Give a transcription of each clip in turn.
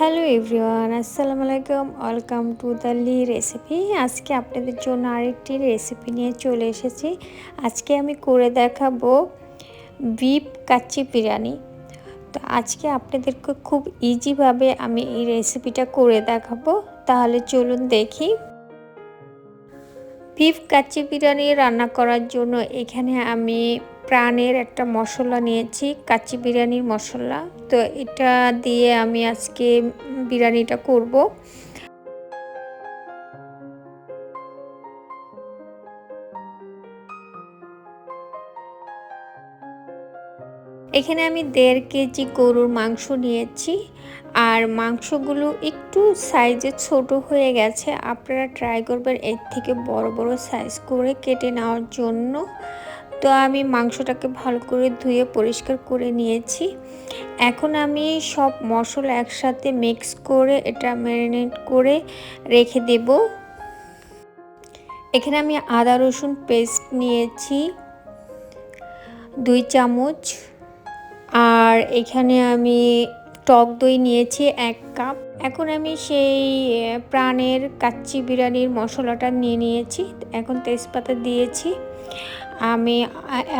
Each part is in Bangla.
হ্যালো এভরিওয়ান, আসসালামু আলাইকুম। Welcome to the Lee recipe. আজকে আপনাদের জন্য আরেকটি রেসিপি নিয়ে চলে এসেছি। আজকে আমি করে দেখাবো বিফ কাচ্চি বিরিয়ানি। তো আজকে আপনাদেরকে খুব ইজিভাবে আমি এই রেসিপিটা করে দেখাবো। তাহলে চলুন দেখি। বিফ কাচ্চি বিরিয়ানি রান্না করার জন্য এখানে আমি প্রাণের একটা মশলা নিয়েছি, কাচ্চি বিরিয়ানির মশলা। তো এটা দিয়ে আমি আজকে বিরিয়ানিটা করব। এখানে আমি দেড় কেজি গরুর মাংস নিয়েছি। আর মাংসগুলো একটু সাইজে ছোট হয়ে গেছে। আপনারা ট্রাই করবেন এর থেকে বড় বড় সাইজ করে কেটে নেওয়ার জন্য। তো আমি মাংসটাকে ভালো করে ধুয়ে পরিষ্কার করে নিয়েছি। এখন আমি সব মশলা একসাথে মিক্স করে এটা ম্যারিনেট করে রেখে দেব। এখানে আমি আদা, রসুন পেস্ট নিয়েছি। দুই চামচ। আর এখানে আমি টক দই নিয়েছি এক কাপ এখন আমি সেই প্রাণের কাচ্চি বিরিয়ানির মশলাটা নিয়ে নিয়েছি। এখন তেজপাতা দিয়েছি, আমি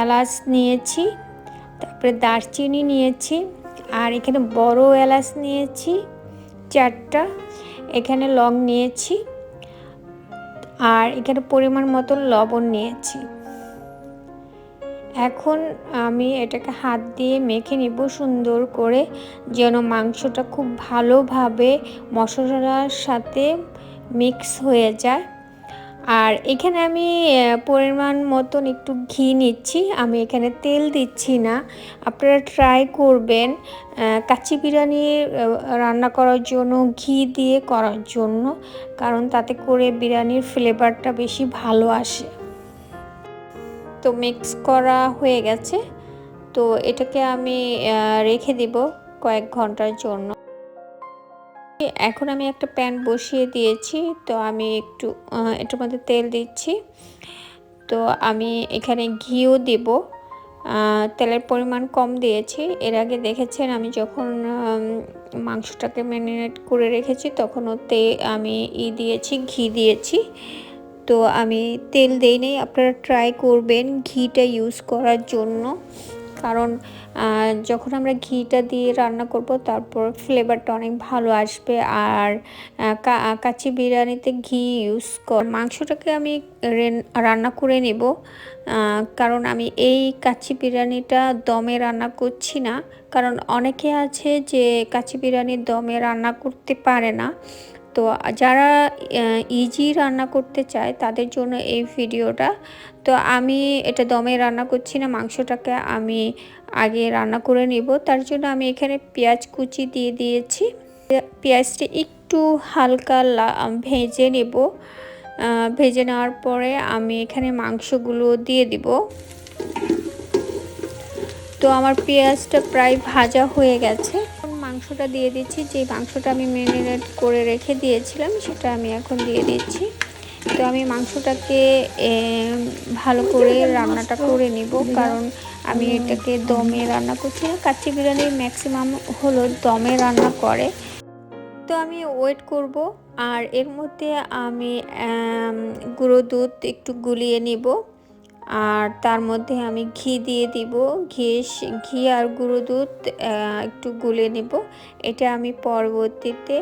এলাচ নিয়েছি, তারপরে দারচিনি নিয়েছি, আর এখানে বড় এলাচ নিয়েছি, চারটা। এখানে লং নিয়েছি, আর এখানে পরিমাণ মতো লবণ নিয়েছি। এখন আমি এটাকে হাত দিয়ে মেখে নিব সুন্দর করে, যেন মাংসটা খুব ভালোভাবে মশলার সাথে মিক্স হয়ে যায়। আর এখানে আমি পরিমাণ মতন একটু ঘি নিচ্ছি, আমি এখানে তেল দিচ্ছি না। আপনারা ট্রাই করবেন কাচ্চি বিরিয়ানি রান্না করার জন্য, ঘি দিয়ে করার জন্য, কারণ তাতে করে বিরিয়ানির ফ্লেভারটা বেশি ভালো আসে। তো মিক্স করা হয়ে গেছে। তো এটাকে আমি রেখে দিব কয়েক ঘণ্টার জন্য। এখন আমি একটা প্যান বসিয়ে দিয়েছি। তো আমি একটু এটার মধ্যে তেল দিচ্ছি। তো আমি এখানে ঘিও দেব। তেলের পরিমাণ কম দিয়েছি। এর আগে দেখেছেন আমি যখন মাংসটাকে ম্যারিনেট করে রেখেছি, তখন ওতে আমি ই দিয়েছি, ঘি দিয়েছি। তো আমি তেল দেই নেই। আপনারা ট্রাই করবেন ঘিটা ইউজ করার জন্য। কারণ যখন আমরা ঘিটা দিয়ে রান্না করব, তারপর ফ্লেভারটা অনেক ভালো আসবে। আর কাচি বিরিয়ানিতে ঘি ইউজ কর, মাংসটাকে আমি রান্না করে নেব। কারণ আমি এই কাচি বিরিয়ানিটা দমে রান্না করছি না। কারণ অনেকে আছে যে কাচি বিরিয়ানি দমে রান্না করতে পারে না। তো যারা ইজি রান্না করতে চায় তাদের জন্য এই ভিডিওটা। তো আমি এটা দমে রান্না করছি না, মাংসটাকে আমি আগে রান্না করে নিব। তার জন্য আমি এখানে পেঁয়াজ কুচি দিয়ে দিয়েছি। পেঁয়াজটা একটু হালকা ভেজে নেব। ভেজে নেওয়ার পরে আমি এখানে মাংসগুলো দিয়ে দিব। তো আমার পেঁয়াজটা প্রায় ভাজা হয়ে গেছে। মাংসটা দিয়ে দিচ্ছি। যে মাংসটা আমি ম্যারিনেট করে রেখে দিয়েছিলাম, সেটা আমি এখন দিয়ে দিচ্ছি। তো আমি মাংসটাকে ভালো করে রান্নাটা করে নিব। কারণ আমি এটাকে দমে রান্না করছি কাচ্চি বিরিয়ানির ম্যাক্সিমাম হলো দমে রান্না করে। তো আমি ওয়েট করব। আর এর মধ্যে আমি, গুঁড়ো দুধ একটু গুলিয়ে নিব। আর তার মধ্যে আমি ঘি দিয়ে দিব। ঘি ঘি আর গুঁড়ো দুধ একটু গুলে নেব। এটা আমি পরবর্তীতে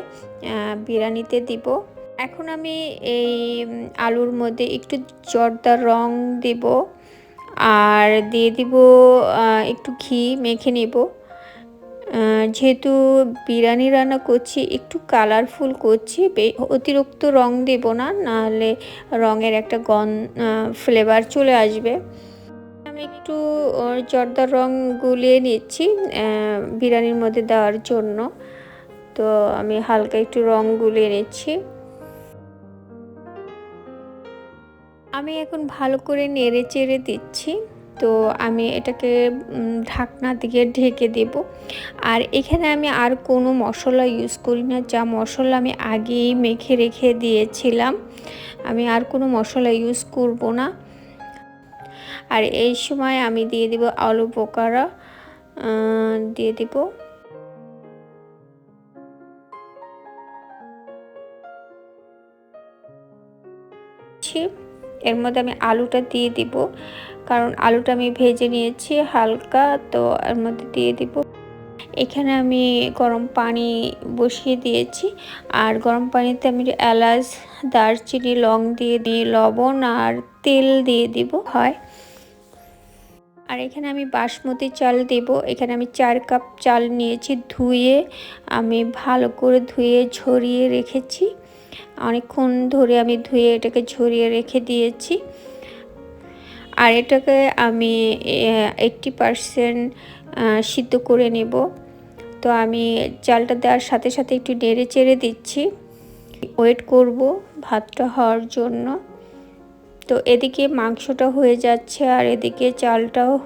বিরিয়ানিতে দিব। এখন আমি এই আলুর মধ্যে একটু জর্দার রং দেব। আর দিয়ে দিব একটু ঘি মেখে নেব। যেহেতু বিরিয়ানি রান্না করছি, একটু কালারফুল করছি অতিরিক্ত রং দেব না, নাহলে রঙের একটা গন ফ্লেভার চলে আসবে। আমি একটু জর্দার রং গুলিয়ে নিচ্ছি বিরিয়ানির মধ্যে দেওয়ার জন্য। তো আমি হালকা একটু রং গুলিয়ে নিচ্ছি। আমি এখন ভালো করে নেড়ে চেড়ে দিচ্ছি। তো আমি এটাকে ঢাকনা দিয়ে ঢেকে দেব। আর এখানে আমি আর কোনো মশলা ইউজ করি না। যা মশলা আমি আগেই মেখে রেখে দিয়েছিলাম, আমি আর কোনো মশলা ইউজ করব না। আর এই সময় আমি দিয়ে দেব আলু পোকারা দিয়ে দেব। ছিপ এর মধ্যে আমি আলুটা দিয়ে দিব। কারণ আলুটা আমি ভেজে নিয়েছি হালকা, তো এর মধ্যে দিয়ে দিব। এখানে আমি গরম পানি বসিয়ে দিয়েছি। আর গরম পানিতে আমি এলাচ, দারচিনি, লং দিয়ে দিই লবণ আর তেল দিয়ে দিব। হয়। আর এখানে আমি বাসমতি চাল দেব। এখানে আমি চার কাপ চাল নিয়েছি ধুয়ে। আমি ভালো করে ধুয়ে ঝরিয়ে রেখেছি। অনেকক্ষণ ধরে আমি ধুয়ে এটাকে ঝরিয়ে রেখে দিয়েছি। আর এটাকে আমি এইটটি পারসেন্ট সিদ্ধ করে নেব। তো আমি চালটা দেওয়ার সাথে সাথে একটু নেড়ে চেড়ে দিচ্ছি। ওয়েট করব ভাতটা হওয়ার জন্য। তো এদিকে মাংসটা হয়ে যাচ্ছে আর এদিকে চালটাও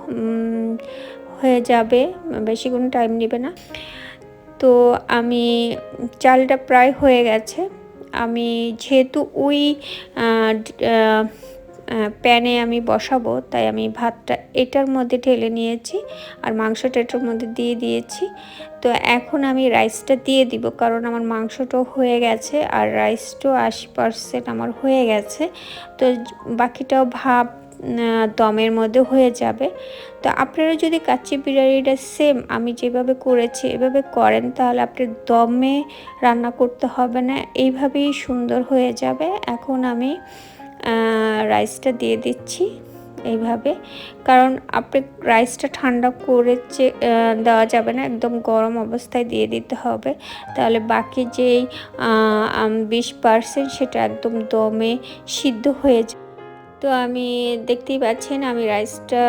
হয়ে যাবে। বেশি কোনো টাইম নেবে না। তো আমি, চালটা প্রায় হয়ে গেছে। আমি যেহেতু ওই প্যানে আমি বসাবো, তাই আমি ভাতটা এটার মধ্যে ঢেলে নিয়েছি আর মাংসটা এটার মধ্যে দিয়ে দিয়েছি। তো এখন আমি রাইসটা দিয়ে দিব, কারণ আমার মাংসটাও হয়ে গেছে আর রাইসটাও আশি পারসেন্ট আমার হয়ে গেছে। তো বাকিটাও ভাব দমের মধ্যে হয়ে যাবে। তো আপনারা যদি কাচ্চি বিরিয়ানিটা সেম আমি যেভাবে করেছি, এভাবে করেন তাহলে আপনি দমে রান্না করতে হবে না। এইভাবেই সুন্দর হয়ে যাবে। এখন আমি রাইসটা দিয়ে দিচ্ছি এইভাবে। কারণ আপনি রাইসটা ঠান্ডা করে দেওয়া যাবে না, একদম গরম অবস্থায় দিয়ে দিতে হবে। তাহলে বাকি যেই বিশ পার্সেন্ট সেটা একদম দমে সিদ্ধ হয়ে যায় তো আমি দেখতেই পাচ্ছেন আমি রাইসটা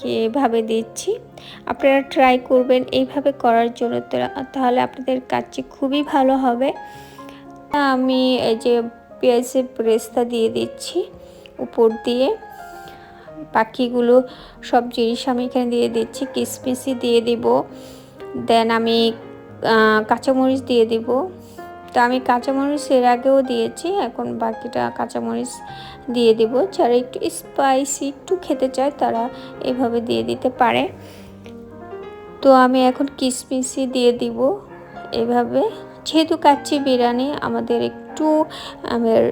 কীভাবে দিচ্ছি। আপনারা ট্রাই করবেন এইভাবে করার জন্য। তাহলে আপনাদের কাছে খুবই ভালো হবে। আমি এই যে পেঁয়াজের ব্রেস্তা দিয়ে দিচ্ছি উপর দিয়ে। পাখিগুলো সব জিনিস আমি এখানে দিয়ে দিচ্ছি কিসমিসি দিয়ে দিব। দেন আমি কাঁচামরিচ দিয়ে দিব। তো আমি কাঁচামরিচ এর আগেও দিয়েছি, এখন বাকিটা কাঁচামরিচ দিয়ে দিব। যারা একটু স্পাইসি একটু খেতে চায় তারা এভাবে দিয়ে দিতে পারে। তো আমি এখন কিসমিসি দিয়ে দিব এভাবে। যেহেতু কাচ্চি বিরিয়ানি, আমাদের একটু আমার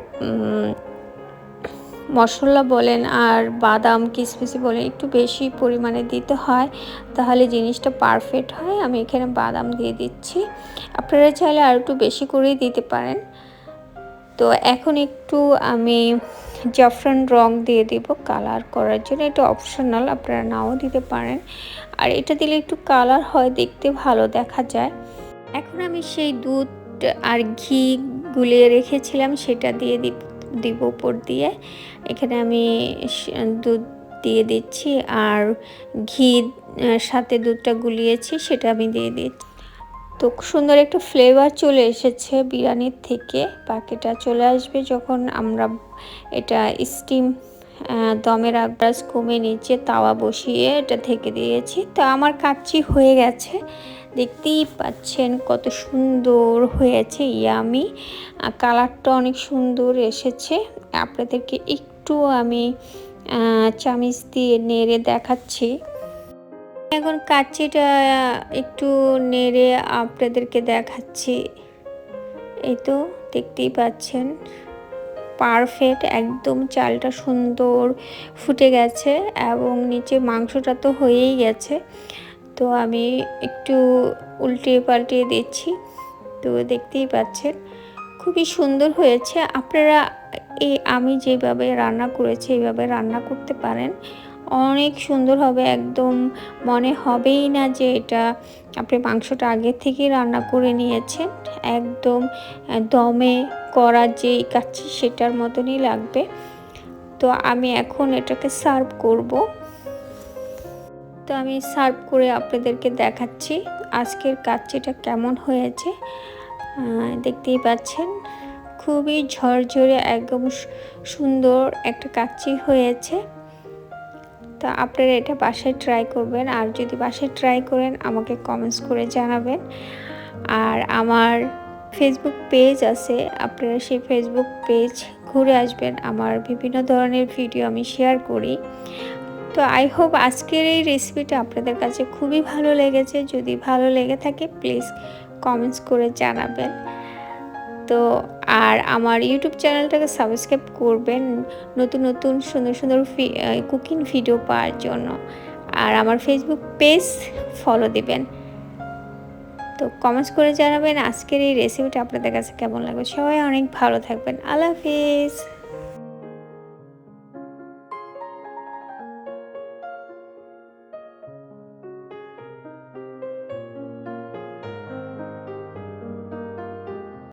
মশলা বলেন আর বাদাম কিসমিসি বলেন, একটু বেশি পরিমাণে দিতে হয়, তাহলে জিনিসটা পারফেক্ট হয়। আমি এখানে বাদাম দিয়ে দিচ্ছি। আপনারা চাইলে আর একটু বেশি করেই দিতে পারেন। তো এখন একটু আমি জাফরান রং দিয়ে দিব কালার করার জন্য। এটা অপশনাল আপনারা নাও দিতে পারেন। আর এটা দিলে একটু কালার হয়, দেখতে ভালো দেখা যায়। এখন আমি সেই দুধ আর ঘি গুলিয়ে রেখেছিলাম, সেটা দিয়ে দিব উপর দিয়ে। এখানে আমি দুধ দিয়ে দিচ্ছি আর ঘি সাথে দুধটা গুলিয়েছি, সেটা আমি দিয়ে দিচ্ছি। তো সুন্দর একটা ফ্লেভার চলে এসেছে বিরিয়ানির থেকে। বাকিটা চলে আসবে যখন আমরা এটা স্টিম দমের আগ্রাস কমে নিচে তাওয়া বসিয়ে এটা থেকে দিয়েছি। তো আমার কাচ্চি হয়ে গেছে। দেখতেই পাচ্ছেন কত সুন্দর হয়েছে, ইয়ামি। কালারটা অনেক সুন্দর এসেছে। আপনাদেরকে একটু আমি চামিচ দিয়ে নেড়ে দেখাচ্ছি। এখন কাচ্চিটা একটু নেড়ে আপনাদেরকে দেখাচ্ছি। এই তো, দেখতেই পাচ্ছেন। পারফেক্ট, একদম চালটা সুন্দর ফুটে গেছে এবং নিচে মাংসটা তো হয়েই গেছে। তো আমি একটু উল্টিয়ে পাল্টিয়ে দিচ্ছি। তো দেখতেই পাচ্ছেন, খুবই সুন্দর হয়েছে। আপনারা এই আমি যেভাবে রান্না করেছি এইভাবে রান্না করতে পারেন। অনেক সুন্দর হবে, একদম মনে হবেই না যে এটা আপনি মাংসটা আগে থেকেই রান্না করে নিয়েছেন। একদম দমে করা যেই কাচ্ছি সেটার মতনই লাগবে। তো আমি এখন এটাকে সার্ভ করব। তো আমি সার্ভ করে আপনাদেরকে দেখাচ্ছি আজকের কাচ্চিটা কেমন হয়েছে। দেখতেই পাচ্ছেন, খুবই ঝরঝরে, একদম সুন্দর একটা কাচ্চি হয়েছে। তো আপনারা এটা বাসায় ট্রাই করবেন, আর যদি বাসায় ট্রাই করেন, আমাকে কমেন্টস করে জানাবেন। আর আমার ফেসবুক পেজ আছে, আপনারা সেই ফেসবুক পেজ ঘুরে আসবেন। আমার বিভিন্ন ধরনের ভিডিও আমি শেয়ার করি। তো আই হোপ আজকের এই রেসিপিটা আপনাদের কাছে খুবই ভালো লেগেছে। যদি ভালো লেগে থাকে প্লিজ কমেন্টস করে জানাবেন। তো আর আমার ইউটিউব চ্যানেলটাকে সাবস্ক্রাইব করবেন নতুন নতুন, সুন্দর সুন্দর কুকিং ভিডিও পাওয়ার জন্য। আর আমার ফেসবুক পেজ ফলো দিবেন। তো কমেন্টস করে জানাবেন আজকের এই রেসিপিটা আপনাদের কাছে কেমন লাগবে সবাই অনেক ভালো থাকবেন। আল্লাহ হাফিজ।